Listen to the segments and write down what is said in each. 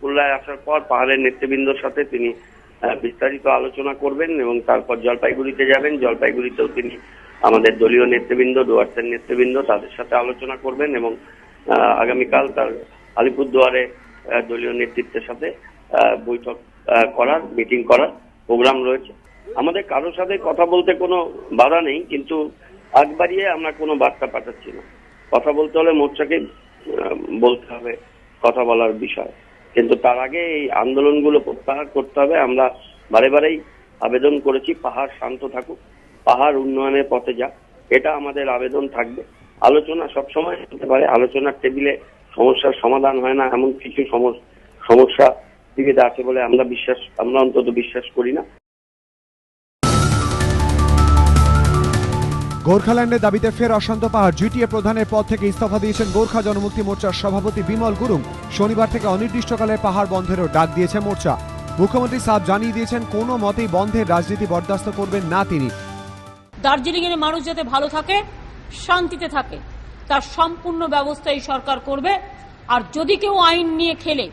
খুলনায় আসার পর পাহাড়ের নেতৃবৃন্দর সাথে তিনি বিস্তারিত আলোচনা করবেন এবং তারপর জলপাইগুড়িতে যাবেন। জলপাইগুড়িতেও তিনি আমাদের দলীয় নেতৃবৃন্দ ডুয়ার্সের নেতৃবৃন্দ তাদের সাথে আলোচনা করবেন এবং আগামীকাল তার আলিপুরদুয়ারে দলীয় নেতৃত্বের সাথে বৈঠক করার, মিটিং করার প্রোগ্রাম রয়েছে। আমাদের কারোর সাথে কথা বলতে কোনো বাধা নেই, কিন্তু আগ বাড়িয়ে আমরা কোনো বার্তা পাঠাচ্ছি না। কথা বলতে হলে মোর্চাকে বলতে হবে কথা বলার বিষয়। কিন্তু তার আগে এই আন্দোলনগুলো প্রত্যাহার করতে হবে। আমরা বারে বারেই আবেদন করেছি, পাহাড় শান্ত থাকুক, পাহাড় উন্নয়নের পথে যাক, এটা আমাদের আবেদন থাকবে। আলোচনা সবসময় হতে পারে, আলোচনার টেবিলে সমস্যার সমাধান হয় না, এমন কিছু সমস- সমস্যা দিকে আছে বলে আমরা বিশ্বাস, আমরা অন্তত বিশ্বাস করি না। গোর্খাল্যান্ডের দাবিতে ফের অশান্ত পাহাড়। জিটিএ প্রধানের পদ থেকে ইস্তফা দিয়েছেন গোর্খা জনমুক্তি মোর্চার সভাপতি বিমল গুরুং। শনিবার থেকে অনির্দিষ্টকালে পাহাড় বন্ধেরও ডাক দিয়েছে মোর্চা। মুখ্যমন্ত্রী সাহ জানিয়ে দিয়েছেন, কোনো মতেই বন্ধের রাজনীতি বরদাস্ত করবেন না তিনি। দার্জিলিং এর মানুষ যাতে ভালো থাকে, শান্তিতে থাকে, তার সম্পূর্ণ ব্যবস্থা এই সরকার করবে। আর যদি কেউ আইন নিয়ে খেলে,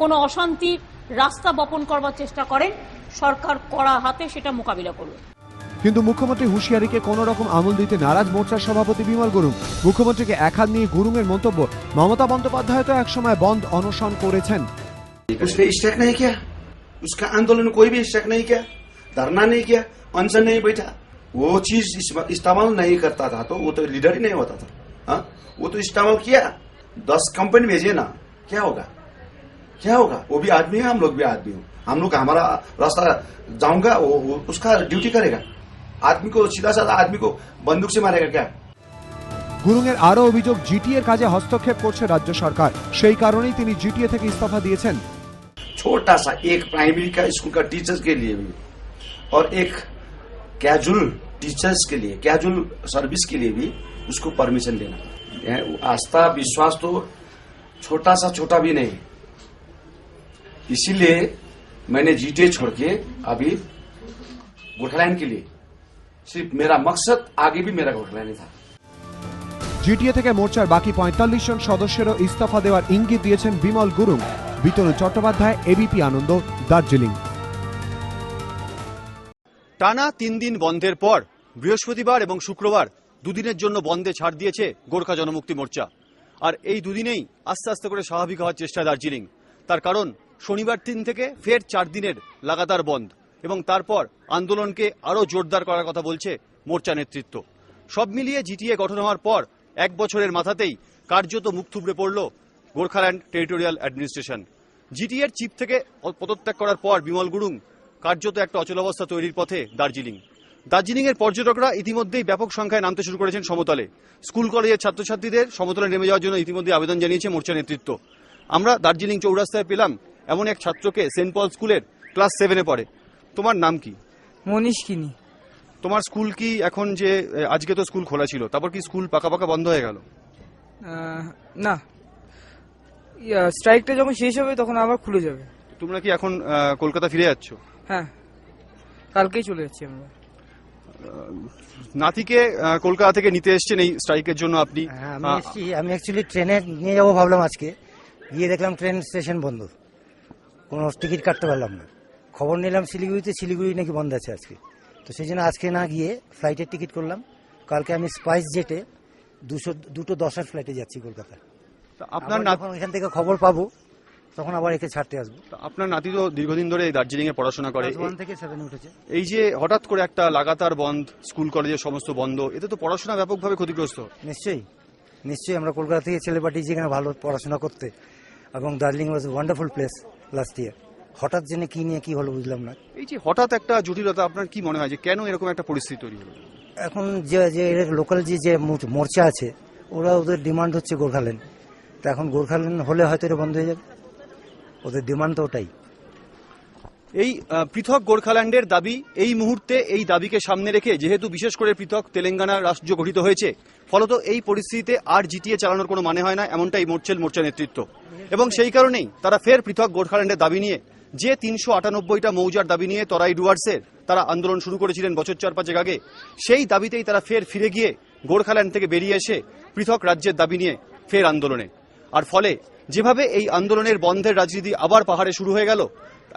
কোনো অশান্তির রাস্তা বপন করবার চেষ্টা করেন, সরকার কড়া হাতে সেটা মোকাবিলা করবে। কিন্তু মুখ্যমন্ত্রী হুঁশিয়ারিকে কোনো রকম আমল দিতে নারাজ মোর্চার সভাপতি বিমল গুরুং মুখ্যমন্ত্রীকে একহাত নিয়ে গুরুং এর মন্তব্য মমতা বন্দ্যোপাধ্যায় তো একসময় বন্ধ অনশন করেছেন उसने स्ट्राइक नहीं किया उसका आंदोलन कोई भी स्ट्राइक नहीं किया धरना नहीं किया अनशन नहीं बैठा वो चीज इस- इस्तेमाल नहीं करता था तो वो तो लीडर ही नहीं होता था हाँ? वो तो इस्तेमाल किया दस कंपनी भेजे ना क्या होगा क्या होगा वो भी आदमी है हम लोग भी आदमी हो हम लोग हमारा रास्ता जाऊंगा वो, वो उसका ड्यूटी करेगा आदमी को सीधा साधा आदमी को बंदूक से मारेगा क्या গুরুং এর আরও অভিযোগ জিটিএর কাজে হস্তক্ষেপ করছে রাজ্য সরকার সেই কারণেই তিনি জিটিএ থেকে ইস্তফা দিয়েছেন छोटा सा एक प्राइमरी का स्कूल का टीचर्स के लिए भी और एक कैजुअल टीचर्स के लिए कैजुअल सर्विस के लिए भी उसको परमिशन देना यह आस्था विश्वास तो छोटा सा छोटा भी नहीं इसीलिए मैंने जीटे छोड़ के अभी गोठालैंड के लिए सिर्फ मेरा मकसद आगे भी मेरा गोठालैंड ही था জিটিএ থেকে মোর্চার বাকি পঁয়তাল্লিশ জন সদস্যেরও ইস্তফা দেওয়ার ইঙ্গিত দিয়েছেন বিমল গুরুং বিতরু চট্টোপাধ্যায় এবিপি আনন্দ দার্জিলিং টানা তিন দিন বন্ধের পর বৃহস্পতিবার এবং শুক্রবার দুদিনের জন্য বন্ধে ছাড় দিয়েছে গোর্খা জনমুক্তি মোর্চা আর এই দুদিনেই আস্তে আস্তে করে স্বাভাবিক হওয়ার চেষ্টা দার্জিলিং তার কারণ শনিবার দিন থেকে ফের চার দিনের লাগাতার বন্ধ এবং তারপর আন্দোলনকে আরও জোরদার করার কথা বলছে মোর্চা নেতৃত্ব। সব মিলিয়ে জিটিএ গঠন হওয়ার পর এক বছরের মাথাতেই কার্যত মুখ থুবড়ে পড়ল গোর্খাল্যান্ড টেরিটোরিয়াল অ্যাডমিনিস্ট্রেশন। জিটিএর চিপ থেকে পদত্যাগ করার পর বিমল গুরুং কার্যত একটা অচলাবস্থা তৈরির পথে দার্জিলিং। দার্জিলিং এর পর্যটকরা ইতিমধ্যেই ব্যাপক সংখ্যায় নামতে শুরু করেছেন সমতলে। স্কুল, কলেজের ছাত্রছাত্রীদের সমতলে নেমে যাওয়ার জন্য ইতিমধ্যে আবেদন জানিয়েছে মোর্চা নেতৃত্ব। আমরা দার্জিলিং চৌরাস্তায় পেলাম এমন এক ছাত্রকে সেন্ট পল স্কুলের ক্লাস সেভেনে পড়ে। তোমার নাম কি? মনীষ কিনি তোমার স্কুল কি এখন যে আজকে তো স্কুল খোলা ছিল তারপর কি স্কুল পাকা পাকা বন্ধ হয়ে গেল? না। স্ট্রাইকটা যখন শেষ হবে তখন আবার খুলে যাবে। তোমরা কি এখন কলকাতা ফিরে যাচ্ছ? হ্যাঁ। কালকেই চলে যাচ্ছি আমরা। নাতিকে কলকাতা থেকে নিতে এসছেন এই স্ট্রাইকের জন্য আপনি। হ্যাঁ আমি এসছি আমি অ্যাকচুয়ালি ট্রেনে নিয়ে যাব ভাবলাম আজকে। গিয়ে দেখলাম ট্রেন স্টেশন বন্ধ। কোনো টিকিট কাটতে পারলাম না। খবর নিলাম শিলিগুড়িতে শিলিগুড়ি নাকি বন্ধ আছে আজকে। তো সেই জন্য আজকে না গিয়ে ফ্লাইটের টিকিট করলাম। কালকে আমি স্পাইস জেটে দুশো দুটো দশের ফ্লাইটে যাচ্ছি কলকাতা। তা আপনার যখন এখান থেকে খবর পাবো তখন আবার একে ছাড়তে আসব। আপনার নাতি তো দীর্ঘদিন ধরে দার্জিলিং এ পড়াশোনা করে। থেকে সেভেন উঠেছে। এই যে হঠাৎ করে একটা লাগাতার বন্ধ স্কুল কলেজের সমস্ত বন্ধ এতে তো পড়াশোনা ব্যাপকভাবে ক্ষতিগ্রস্ত। নিশ্চয়ই নিশ্চয়ই আমরা কলকাতা থেকে ছেলে পাঠিয়েছি এখানে ভালো পড়াশোনা করতে এবং Darjeeling was wonderful place last year হঠাৎ জেনে কি নিয়ে কি হলো বুঝলাম না। এই যে হঠাৎ একটা জটিলতা আপনার কি মনে হয় যে কেন এরকম একটা পরিস্থিতি তৈরি হলো? এখন যে যে লোকাল যে যে মোর- মোর্চা আছে ওরা ওদের ডিমান্ড হচ্ছে গোর্খাল্যান্ড। তা এখন গোর্খাল্যান্ড হলে হয়তো এটা বন্ধ হয়ে যাবে। ওদের ডিমান্ড তো ওটাই। এই পৃথক গোর্খাল্যান্ডের দাবি এই মুহূর্তে এই দাবিকে সামনে রেখে যেহেতু বিশেষ করে পৃথক তেলেঙ্গানা রাজ্য গঠিত হয়েছে ফলত এই পরিস্থিতিতে আর জিটিএ চালানোর কোনো মানে হয় না এমনটাই মোর্চেল মোর্চা নেতৃত্ব। এবং সেই কারণেই তারা ফের পৃথক গোর্খাল্যান্ডের দাবি নিয়ে যে তিনশো আটানব্বইটা মৌজার দাবি নিয়ে তরাই ডুয়ার্সের তারা আন্দোলন শুরু করেছিলেন বছর চার পাঁচেক আগে। সেই দাবিতেই তারা ফের ফিরে গিয়ে গোর্খাল্যান্ড থেকে বেরিয়ে এসে পৃথক রাজ্যের দাবি নিয়ে ফের আন্দোলনে। আর ফলে যেভাবে এই আন্দোলনের বন্ধের রাজনীতি আবার পাহাড়ে শুরু হয়ে গেল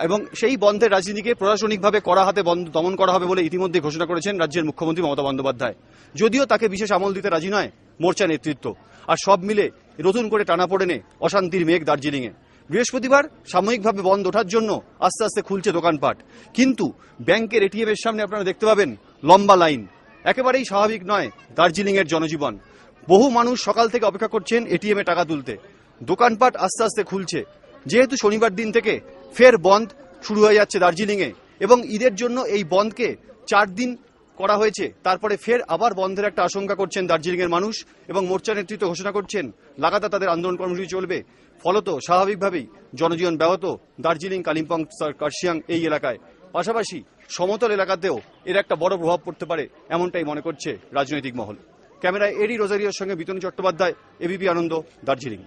এবং সেই বন্ধের রাজনীতিকে প্রশাসনিকভাবে কড়া হাতে বন্ধ, দমন করা হবে বলে ইতিমধ্যে ঘোষণা করেছেন রাজ্যের মুখ্যমন্ত্রী মমতা বন্দ্যোপাধ্যায়। যদিও তাকে বিশেষ আমল দিতে রাজি নয় মোর্চা নেতৃত্ব। আর সব মিলে নতুন করে টানা পড়েনে অশান্তির মেঘ দার্জিলিংয়ে। বৃহস্পতিবার সাময়িকভাবে বন্ধ ওঠার জন্য আস্তে আস্তে খুলছে দোকানপাট। কিন্তু ব্যাংকের এটিএম এর সামনে আপনারা দেখতে পাবেন লম্বা লাইন। একেবারেই স্বাভাবিক নয় দার্জিলিং এর জনজীবন। বহু মানুষ সকাল থেকে অপেক্ষা করছেন এটিএম টাকা তুলতে। দোকানপাট আস্তে আস্তে খুলছে। যেহেতু শনিবার দিন থেকে ফের বন্ধ শুরু হয়ে যাচ্ছে দার্জিলিংয়ে এবং ঈদের জন্য এই বন্ধকে চার দিন করা হয়েছে। তারপরে ফের আবার বন্ধের একটা আশঙ্কা করছেন দার্জিলিং এর মানুষ এবং মোর্চা নেতৃত্ব ঘোষণা করছেন, লাগাতার তাদের আন্দোলন কর্মসূচি চলবে। ফলত স্বাভাবিকভাবেই জনজীবন ব্যাহত দার্জিলিং, কালিম্পং কার্শিয়াং এই এলাকায়। পাশাপাশি সমতল এলাকাতেও এর একটা বড় প্রভাব পড়তে পারে এমনটাই মনে করছে রাজনৈতিক মহল। ক্যামেরায় এডি রোজারিওর সঙ্গে বিতনু চট্টোপাধ্যায় এবিপি আনন্দ, দার্জিলিং।